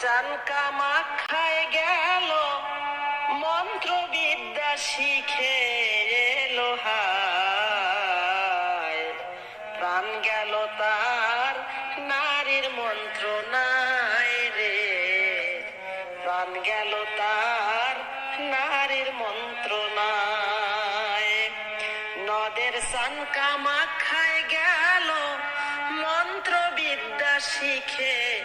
চান কামাখায় গেল, মন্ত্রবিদ্যা শিখে এলো প্রাণ গেল তার, নারীর মন্ত্র নাই রে। প্রাণ গেল তার, নারীর মন্ত্র নাই। নদের সান কামাখায় গেল, মন্ত্রবিদ্যা শিখে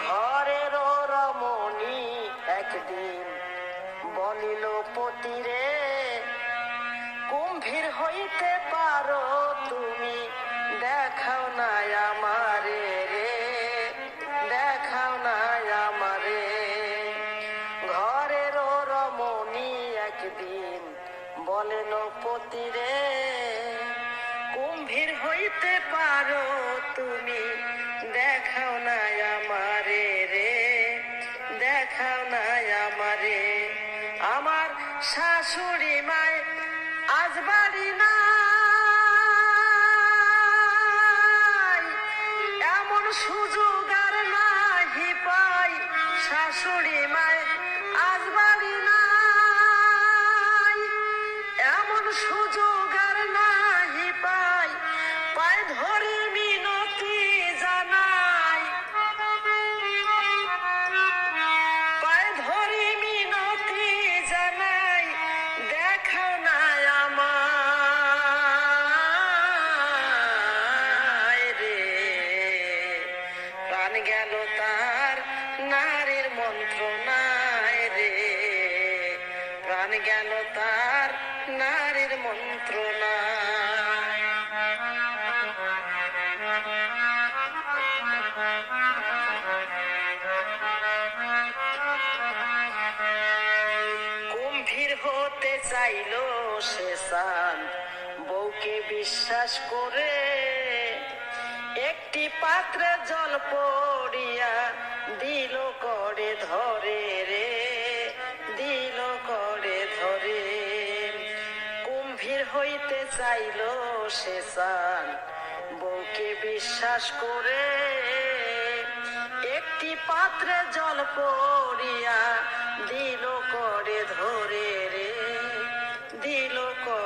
ঘরের একদিন কুম্ভীর হইতে পারো তুমি। দেখাও না আমারে রে। কুম্ভীর হইতে পারো তুমি। দেখাও না আমারে রে, দেখাও না আমারে। আমার শাশুড়ি মায় আজ বাড়ি নাই। এমন সুযোগ আর নাহি পাই, শাশুড়ি মায় আজ বাড়ি নাই। এমন সুযোগ কুম্ভীর হতে চাইলো সে সান বউকে বিশ্বাস করে একটি পাত্রে জল পড়িয়া দিল করে ধরে রে, দিল করে ধরে। কুম্ভীর হইতে চাইলো সে সান বউকে বিশ্বাস করে পাত্রে জল পড়িয়া দিল করে ধরে রে দিল করে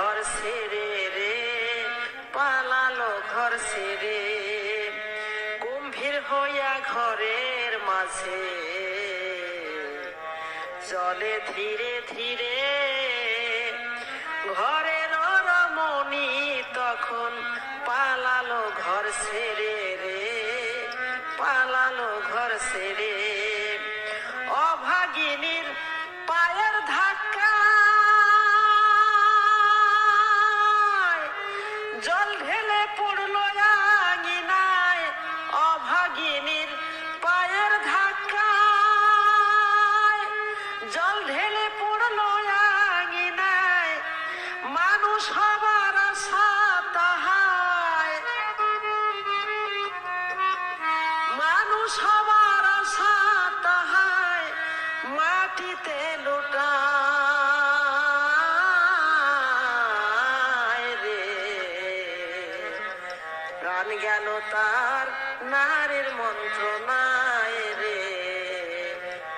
ঘর ছেড়ে রে, পালালো ঘর ছেড়ে। কুম্ভীর হইয়া ঘরের মাঝে চলে ধীরে ধীরে ঘরের রমণী তখন পালালো ঘর ছেড়ে রে, পালালো ঘর ছেড়ে। গেল তার নারীর মন্ত্রণায় রে।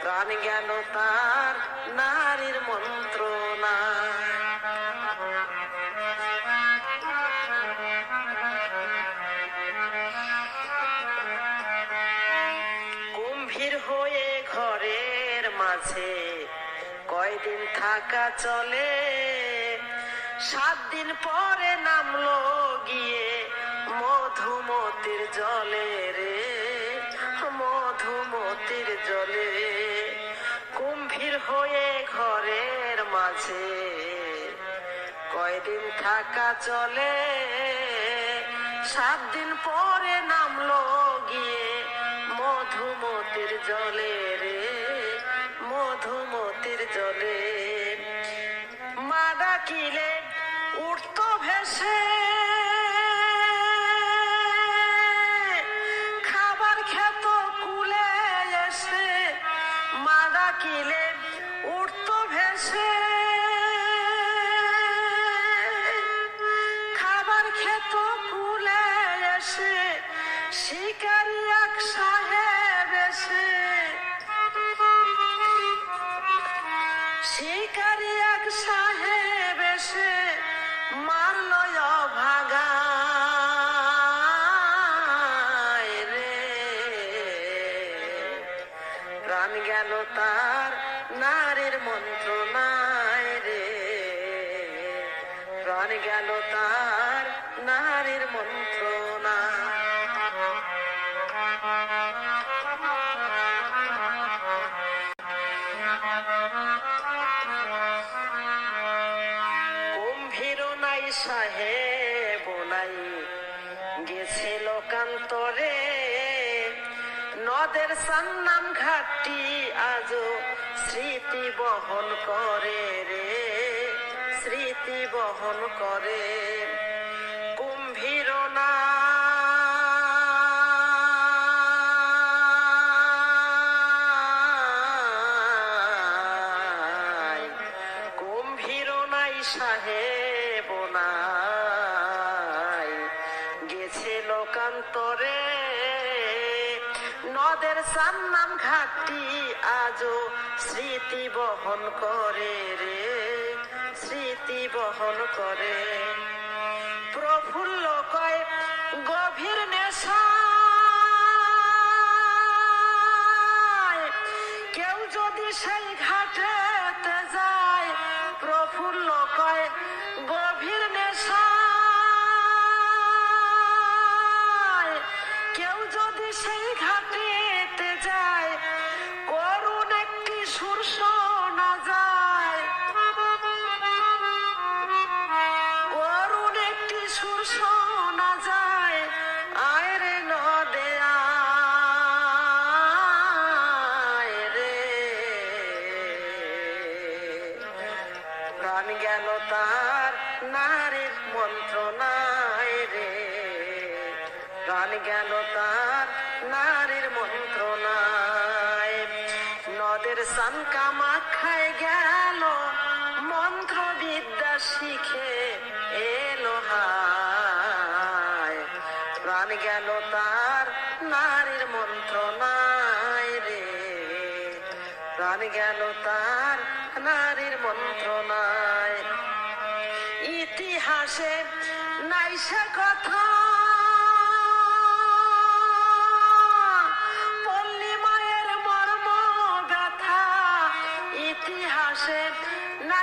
প্রাণ গেল তার নারীর মন্ত্রণায়। কুম্ভীর হয়ে ঘরের মাঝে কয়দিন থাকা চলে সাত দিন পরে নামলো গিয়ে মধুমতির জলে রে, মধুমতির জলে। কুম্ভীর হয়ে ঘরের মাঝে, কয়দিন থাকা চলে। সাত দিন পরে নামলো গিয়ে মধুমতির জলে রে, মধুমতির জলে। মা ডাকিলে উঠতো ভেসে তার নারীর মন্ত্র মন্ত্রণায় রে। প্রাণ গেল তার নারীর মন্ত্রণায় নদের সান্নাম ঘাটটি আজও স্মৃতি বহন করে রে, স্মৃতি বহন করে। কুম্ভীর নাই কুম্ভীর নাই সাহেব নাই সান্নাম ঘাটটি আজও স্মৃতি বহন করে রে স্মৃতি বহন করে। প্রফুল্ল কয় সুর শোনা যায়। করুণ একটি সুর শোনা যায়। আয় রে নদে রে। প্রাণ গেল তার নারীর মন্ত্রণায় রে। প্রাণ গেল তার, নারীর মন্ত্রণায় নদের সান কামাখায় গেল মন্ত্র বিদ্যা শিখে এলো হায়। প্রাণ গেল তার, নারীর মন্ত্রণায় রে। প্রাণ গেল তার, নারীর মন্ত্রণায় ইতি ইতিহাসে নাই সে কথা।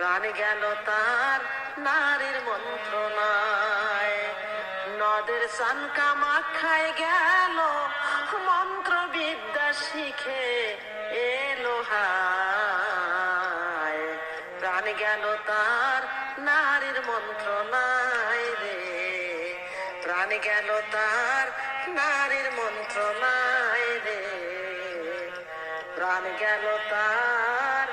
প্রাণ গেল তার নারীর মন্ত্রণায়। নদের সান কামাখায় গেল, মন্ত্র বিদ্যা শিখে এলো প্রাণ গেল তার নারীর মন্ত্রণায় রে। প্রাণ গেল তার নারীর মন্ত্রণায় রে। প্রাণ গেল তার